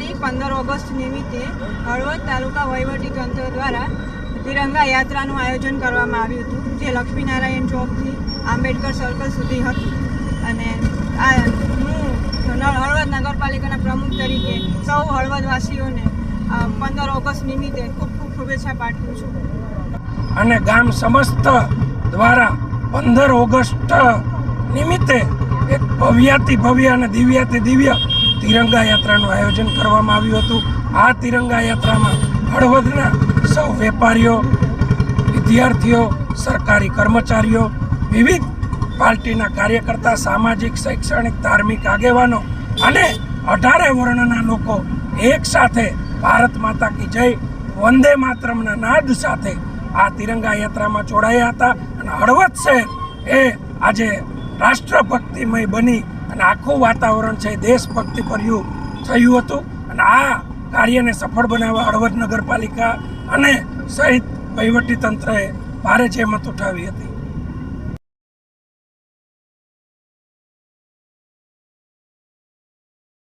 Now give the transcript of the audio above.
તારીખ પંદર ઓગસ્ટ નિમિત્તે હળવદ તાલુકા વહીવટી તંત્ર દ્વારા તિરંગા યાત્રાનું આયોજન કરવામાં આવ્યું હતું, જે લક્ષ્મીનારાયણ ચોકથી આંબેડકર સર્કલ સુધી હતું. અને આ હું હળવદ નગરપાલિકાના પ્રમુખ તરીકે સૌ હળવદવાસીઓને પંદર ઓગસ્ટ નિમિત્તે ખૂબ ખૂબ શુભેચ્છા પાઠવું છું. અને ગામ સમસ્ત દ્વારા પંદર ઓગસ્ટ નિમિત્તે એક ભવ્યાતિ ભવ્ય અને દિવ્યાતિ દિવ્ય તિરંગા યાત્રાનું આયોજન કરવામાં આવ્યું હતું. આ તિરંગા યાત્રામાં હળવદના સૌ વેપારીઓ, વિદ્યાર્થીઓ, સરકારી કર્મચારીઓ, વિવિધ પાર્ટીના કાર્યકર્તા, સામાજિક, શૈક્ષણિક, ધાર્મિક આગેવાનો અને અઢારે વર્ણના લોકો એક સાથે ભારત માતા કી જય, વંદે માતરમના નાદ સાથે આ તિરંગા યાત્રામાં જોડાયા હતા. અને હળવદ શહેર એ આજે રાષ્ટ્રભક્તિમય બની અને આખું વાતાવરણ છે, દેશભક્તિ ભર્યું થયું હતું. અને આ કાર્યને સફળ બનાવવા હળવદ નગરપાલિકા અને સહિત વહીવટી તંત્રએ ભારે જહેમત ઉઠાવી હતી.